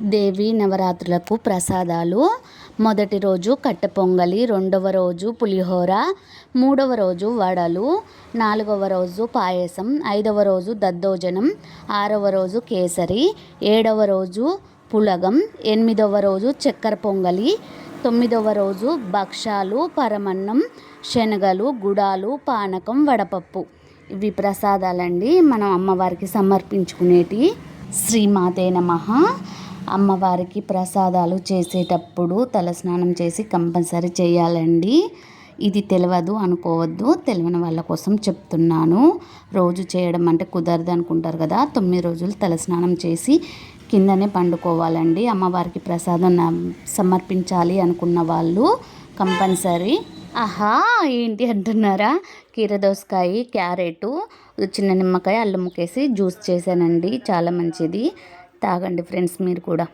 దేవి నవరాత్రులకు ప్రసాదాలు. మొదటి రోజు కట్టె పొంగలి రెండవ రోజు పులిహోర మూడవ రోజు వడలు నాలుగవ రోజు పాయసం ఐదవ రోజు దద్దోజనం ఆరవ రోజు కేసరి ఏడవ రోజు పులగం ఎనిమిదవ రోజు చక్కెర పొంగలి తొమ్మిదవ రోజు భక్షాలు పరమన్నం శనగలు గుడాలు పానకం వడపప్పు. ఇవి ప్రసాదాలండి. మనం అమ్మవారికి సమర్పించుకునేటి శ్రీమాతే నమ. అమ్మవారికి ప్రసాదాలు చేసేటప్పుడు తలస్నానం చేసి కంపల్సరీ చేయాలండి. ఇది తెలియదు అనుకోవద్దు. తెలియని వాళ్ళ కోసం చెప్తున్నాను. రోజు చేయడం అంటే కుదరదు అనుకుంటారు కదా. తొమ్మిది రోజులు తలస్నానం చేసి కిందనే పండుకోవాలండి. అమ్మవారికి ప్రసాదం సమర్పించాలి అనుకున్న వాళ్ళు కంపల్సరీ. ఆహా! ఏంటి అంటున్నారా? కీరదోసకాయ క్యారెట్ చిన్న నిమ్మకాయ అల్లం ముక్కేసి జ్యూస్ చేశానండి. చాలా మంచిది. తాగండి ఫ్రెండ్స్ మీరు కూడా.